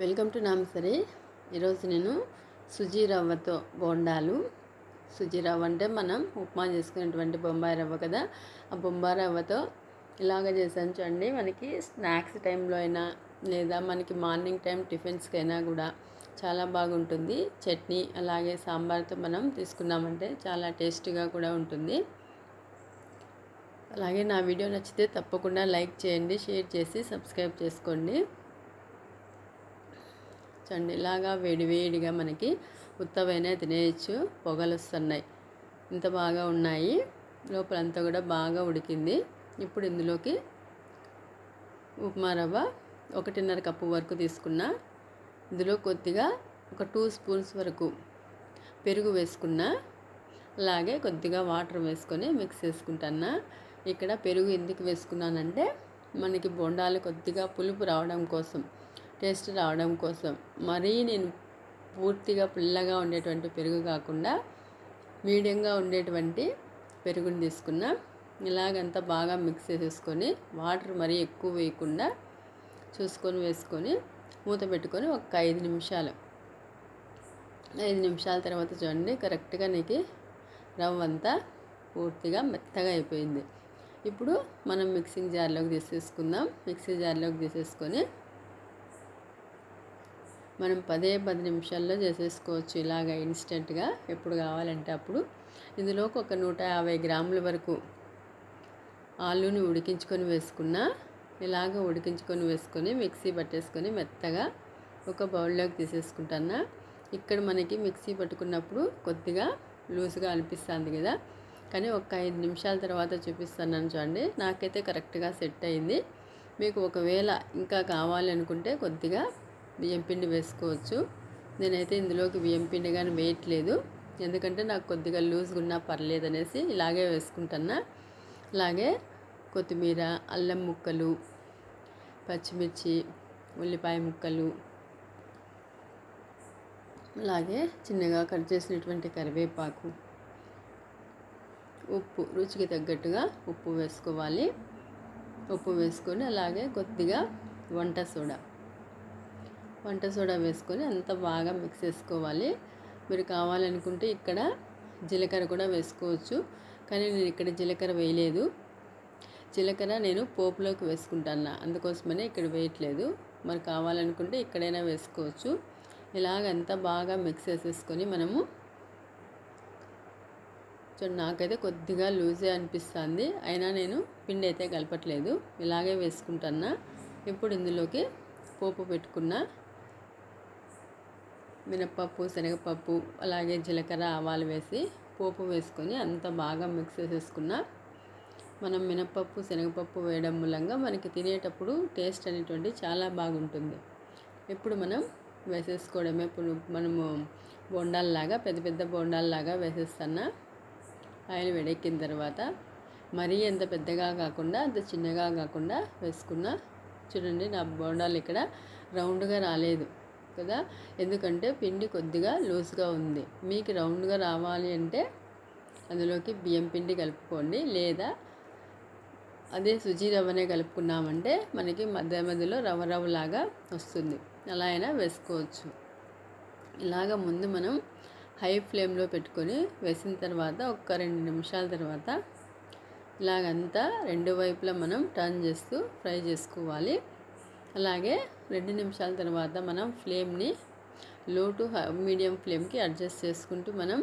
Welcome to నామసరి. ఈరోజు నేను సుజీ రవ్వతో బోండాలు. సుజీ రవ్వ అంటే మనం ఉప్మా చేసుకునేటువంటి బొంబాయి రవ్వ కదా. ఆ బొంబాయి రవ్వతో ఇలాగ చేసాను చూడండి. మనకి స్నాక్స్ టైంలో అయినా లేదా మనకి మార్నింగ్ టైం టిఫిన్స్కి అయినా కూడా చాలా బాగుంటుంది. చట్నీ అలాగే సాంబార్తో మనం తీసుకున్నామంటే చాలా టేస్టీగా కూడా ఉంటుంది. అలాగే నా వీడియో నచ్చితే తప్పకుండా లైక్ చేయండి షేర్ చేసి సబ్స్క్రైబ్ చేసుకోండి. అండి ఇలాగా వేడివేడిగా మనకి ఉత్తవైనా తినేయచ్చు. పొగలు వస్తున్నాయి. ఇంత బాగా ఉన్నాయి. లోపలంతా కూడా బాగా ఉడికింది. ఇప్పుడు ఇందులోకి ఉప్మా రవ్వ ఒకటిన్నర కప్పు వరకు తీసుకున్న. ఇందులో కొద్దిగా ఒక టూ స్పూన్స్ వరకు పెరుగు వేసుకున్నా. అలాగే కొద్దిగా వాటర్ వేసుకొని మిక్స్ చేసుకుంటాను ఇక్కడ పెరుగు ఎందుకు వేసుకున్నానంటే మనకి బొండాలు కొద్దిగా పులుపు రావడం కోసం. టేస్ట్ రావడం కోసం. మరీ నేను పూర్తిగా పుల్లగా ఉండేటువంటి పెరుగు కాకుండా మీడియంగా ఉండేటువంటి పెరుగుని తీసుకున్నా ఇలాగంతా బాగా మిక్స్ చేసేసుకొని వాటర్ మరీ ఎక్కువ వేయకుండా చూసుకొని వేసుకొని మూత పెట్టుకొని ఒక ఐదు నిమిషాలు. ఐదు నిమిషాల తర్వాత చూడండి కరెక్ట్గా నీకు రవ్వ అంతా పూర్తిగా మెత్తగా అయిపోయింది. ఇప్పుడు మనం మిక్సింగ్ జార్లోకి తీసేసుకుందాం. మిక్సీ జార్లోకి తీసేసుకొని మనం పదే పది నిమిషాల్లో చేసేసుకోవచ్చు ఇలాగ ఇన్స్టెంట్గా ఎప్పుడు కావాలంటే అప్పుడు. ఇందులోకి ఒక నూట యాభై గ్రాముల వరకు ఆలుని ఉడికించుకొని వేసుకున్న ఇలాగ ఉడికించుకొని వేసుకొని మిక్సీ పట్టేసుకొని మెత్తగా ఒక బౌల్లోకి తీసేసుకుంటాను ఇక్కడ మనకి మిక్సీ పట్టుకున్నప్పుడు కొద్దిగా లూజ్గా అనిపిస్తుంది కదా. కానీ ఒక ఐదు నిమిషాల తర్వాత చూపిస్తాను చూడండి. నాకైతే కరెక్ట్గా సెట్ అయింది. మీకు ఒకవేళ ఇంకా కావాలనుకుంటే కొద్దిగా బియ్యం పిండి వేసుకోవచ్చు. నేనైతే ఇందులోకి బియ్యం పిండి కానీ వేయట్లేదు. ఎందుకంటే నాకు కొద్దిగా లూజ్గా ఉన్నా పర్లేదు అనేసి ఇలాగే వేసుకుంటున్నా. అలాగే కొత్తిమీర అల్లం ముక్కలు పచ్చిమిర్చి ఉల్లిపాయ ముక్కలు అలాగే చిన్నగా కట్ చేసినటువంటి కరివేపాకు. ఉప్పు రుచికి తగ్గట్టుగా ఉప్పు వేసుకోవాలి. ఉప్పు వేసుకొని అలాగే కొద్దిగా వంట సోడా. వంట సోడా వేసుకొని అంత బాగా మిక్స్ చేసుకోవాలి. మీరు కావాలనుకుంటే ఇక్కడ జీలకర్ర కూడా వేసుకోవచ్చు. కానీ నేను ఇక్కడ జీలకర్ర వేయలేదు. జీలకర్ర నేను పోపులోకి వేసుకుంటాను అందుకోసమనే ఇక్కడ వేయట్లేదు. మరి కావాలనుకుంటే ఇక్కడైనా వేసుకోవచ్చు. ఇలాగంతా బాగా మిక్స్ చేసేసుకొని మనము చూడండి నాకైతే కొద్దిగా లూజే అనిపిస్తుంది. అయినా నేను పిండి అయితే కలపట్లేదు. ఇలాగే వేసుకుంటాను ఇప్పుడు ఇందులోకి పోపు పెట్టుకున్న. మినప్పప్పు శనగపప్పు అలాగే జీలకర్ర ఆవాలు వేసి పోపు వేసుకొని అంత బాగా మిక్స్ చేసేసుకున్న మనం మినప్పప్పు శనగపప్పు వేయడం మూలంగా మనకి తినేటప్పుడు టేస్ట్ అనేటువంటి చాలా బాగుంటుంది. ఇప్పుడు మనం వేసేసుకోవడమే ఇప్పుడు మనము బోండాల్లాగా పెద్ద పెద్ద బోండాల్లాగా వేసేస్తున్నా ఆయిల్ వేడెక్కిన తర్వాత మరీ ఎంత పెద్దగా కాకుండా అంత చిన్నగా కాకుండా వేసుకున్న చూడండి నా బోండాలు ఇక్కడ రౌండ్గా రాలేదు. కదా? ఎందుకంటే పిండి కొద్దిగా లూజ్గా ఉంది. మీకు రౌండ్గా రావాలి అంటే అందులోకి బియ్యం పిండి కలుపుకోండి. లేదా అదే సుజీ రవ్వనే కలుపుకున్నామంటే మనకి మధ్య మధ్యలో రవ్వ రవ్వలాగా వస్తుంది. అలా అయినా వేసుకోవచ్చు. ఇలాగ ముందు మనం హై ఫ్లేమ్లో పెట్టుకొని వేసిన తర్వాత ఒక రెండు నిమిషాల తర్వాత ఇలాగంతా రెండు వైపులా మనం టర్న్ చేస్తూ ఫ్రై చేసుకోవాలి. అలాగే రెండు నిమిషాల తర్వాత మనం ఫ్లేమ్ని లో టు మీడియం ఫ్లేమ్కి అడ్జస్ట్ చేసుకుంటూ మనం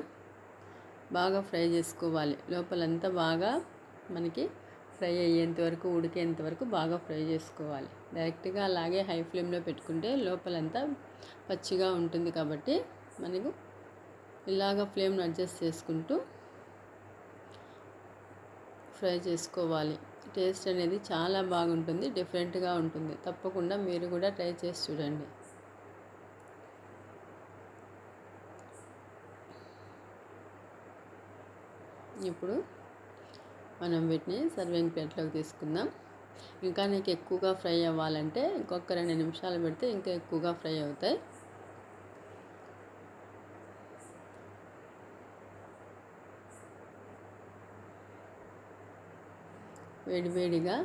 బాగా ఫ్రై చేసుకోవాలి. లోపలంతా బాగా మనకి ఫ్రై అయ్యేంత వరకు ఉడికేంత వరకు బాగా ఫ్రై చేసుకోవాలి. డైరెక్ట్గా అలాగే హై ఫ్లేమ్లో పెట్టుకుంటే లోపలంతా పచ్చిగా ఉంటుంది కాబట్టి మనకు ఇలాగ ఫ్లేమ్ను అడ్జస్ట్ చేసుకుంటూ ఫ్రై చేసుకోవాలి. టేస్ట్ అనేది చాలా బాగుంటుంది డిఫరెంట్గా ఉంటుంది. తప్పకుండా మీరు కూడా ట్రై చేసి చూడండి. ఇప్పుడు మనం వీటిని సర్వింగ్ ప్లేట్లోకి తీసుకుందాం. ఇంకా నీకు ఎక్కువగా ఫ్రై అవ్వాలంటే ఇంకొక రెండు నిమిషాలు పెడితే ఇంకా ఎక్కువగా ఫ్రై అవుతాయి. వేడివేడిగా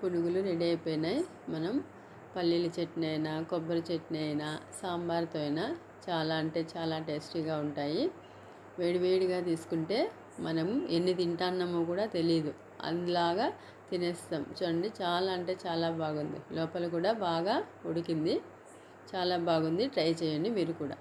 పునుగులు రెడీ అయిపోయినాయి. మనం పల్లీల చట్నీ అయినా కొబ్బరి చట్నీ అయినా సాంబార్తో అయినా చాలా అంటే చాలా టేస్టీగా ఉంటాయి. వేడివేడిగా తీసుకుంటే మనం ఎన్ని తింటాన్నామో కూడా తెలియదు అందులాగా తినేస్తాం. చూడండి చాలా అంటే చాలా బాగుంది. లోపల కూడా బాగా ఉడికింది. చాలా బాగుంది. ట్రై చేయండి మీరు కూడా.